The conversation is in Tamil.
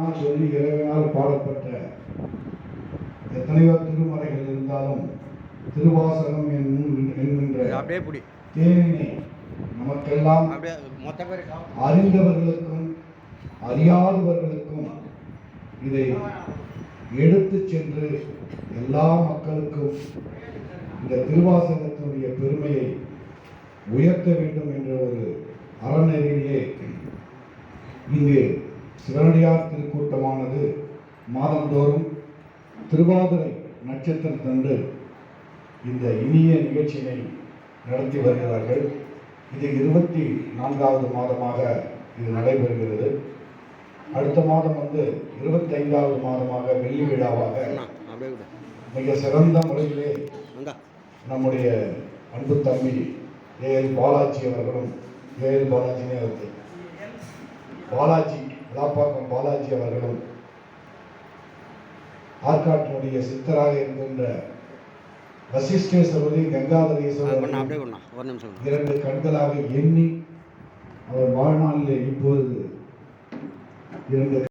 நான் சொல்லி இறைவனால் பாடப்பட்ட எத்தனையோ திருமறைகள் இருந்தாலும் திருவாசகம் என்னும் என்கின்ற தேனினை நமக்கெல்லாம் அறிந்தவர்களுக்கும் அறியாதவர்களுக்கும் இதை எடுத்துச் சென்று எல்லா மக்களுக்கும் இந்த திருவாசகத்தினுடைய பெருமையை உயர்த்த வேண்டும் என்ற ஒரு அறநெறியிலே இங்கு சிவனடியார் திருக்கூட்டமானது மாதந்தோறும் திருவாதிரை நட்சத்திரத்தன்று இந்த இனிய நிகழ்ச்சியினை நடத்தி வருகிறார்கள். இது இருபத்தி நான்காவது மாதமாக இது நடைபெறுகிறது. அடுத்த மாதம் வந்து இருபத்தைந்தாவது மாதமாக வெள்ளி விழாவாக மிக சிறந்த முறையிலே நம்முடைய அன்பு தம்பி ஏ எல் பாலாஜி அவர்களும் ஏ எல் பாலாஜி நேரத்தை பாலாஜி விழாப்பாக்கம் பாலாஜி அவர்களும் ஆற்காட்டினுடைய சித்தராக இருக்கின்ற வசிஷ்டேஸ்வரதி பண்ண கங்காதரேஸ்வரர். இரண்டு கண்களாக எண்ணி அவர் வாழ்நாளிலே இப்போது இரண்டு